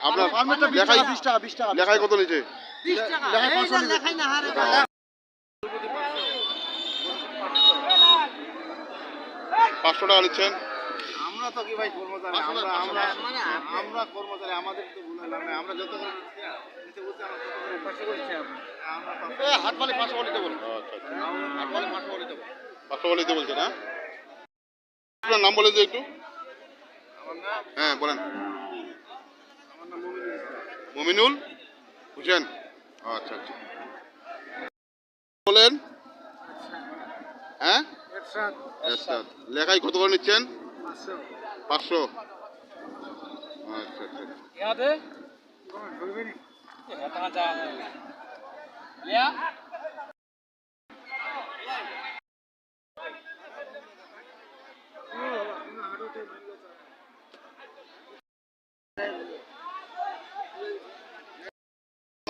আপনার ফার্মেরটা বিশ লেখাই টাকা বিশ টাকা। লেখায় কত নিচে? পাঁচশো টাকা নিচ্ছেন। আমরা তো কি ভাই কর্মচারী? আমরা আমরা আমরা কর্মচারী আমাদের তো আমরা যত বলছি পাঁচশো করছি আমরা আমরা হাত মালি পাঁচশো বলিতে বল। আচ্ছা আচ্ছা। হাত পাঁচশো বলিতে বল। পাঁচশো বলিতে বলছেন হ্যাঁ আপনার নাম বলেন তো একটু। হ্যাঁ বলেন। মমিনুল? হোসেন? আচ্ছা আচ্ছা। বলেন। হ্যাঁ? লেখায় কত করে নিচ্ছেন? পাঁচশো। পাঁচশো। আচ্ছা আচ্ছা।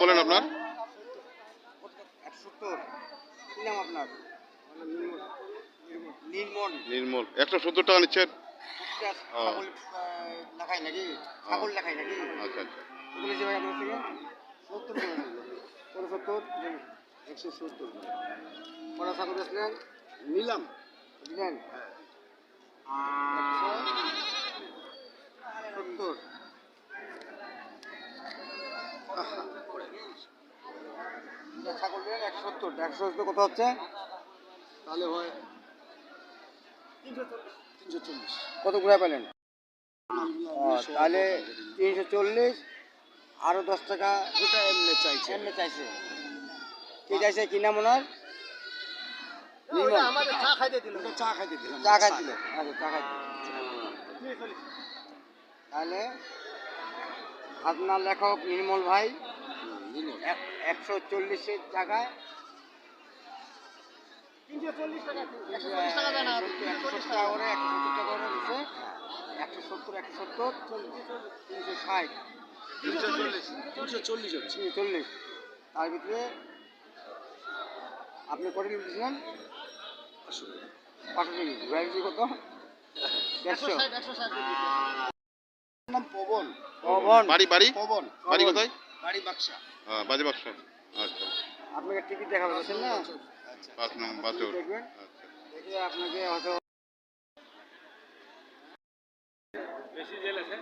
বলেন আপনার। নির্মল। নির্মল। একশো সত্তর টাকা নিচ্ছেন? ছাগল লেখাই নাকি? ছাগল লেখাই নাকি? আচ্ছা আচ্ছা। ওগুলো যে ভাই আপনার থেকে সত্তর করে পরে সত্তর একশো সত্তর কটা ছাগল বেচলেন নিলাম দিলেন একশো সত্তর আহা। এটা ছাগল দিলেন একশো সত্তর। একশো সত্তর কত হচ্ছে? তাহলে হয় তিনশো চল্লিশ। কত ঘুরে পেলেন? তাহলে তিনশো চল্লিশ আরও দশ টাকা দুটা এমনি চাইছে। এমনি চাইছে। কি চাইছে? কি নাম ওনার। চা খাইতে দিল। চা খাইতে চা আচ্ছা চা খাইতে তাহলে আপনার লেখক নির্মল ভাই। একশো চল্লিশের জায়গায় টাকা একশো সত্তর একশো সত্তর তিনশো ষাট। তিনশো চল্লিশ। তিনশো চল্লিশ তার ভিতরে আপনি কত নিয়েছিলেন কত? দেড়শো। নাম পবন। পবন। বাড়ি বাড়ি? পবন। বাড়ি কোথায়? বাড়ি বাক্সা। হ্যাঁ বাজে বাক্স। আচ্ছা। আপনাকে টিকিট দেখা যাচ্ছে না? পাঁচ নম্বর বাসে দেখবেন? আচ্ছা। দেখে আপনাকে হয়তো বেশি জেল আছে?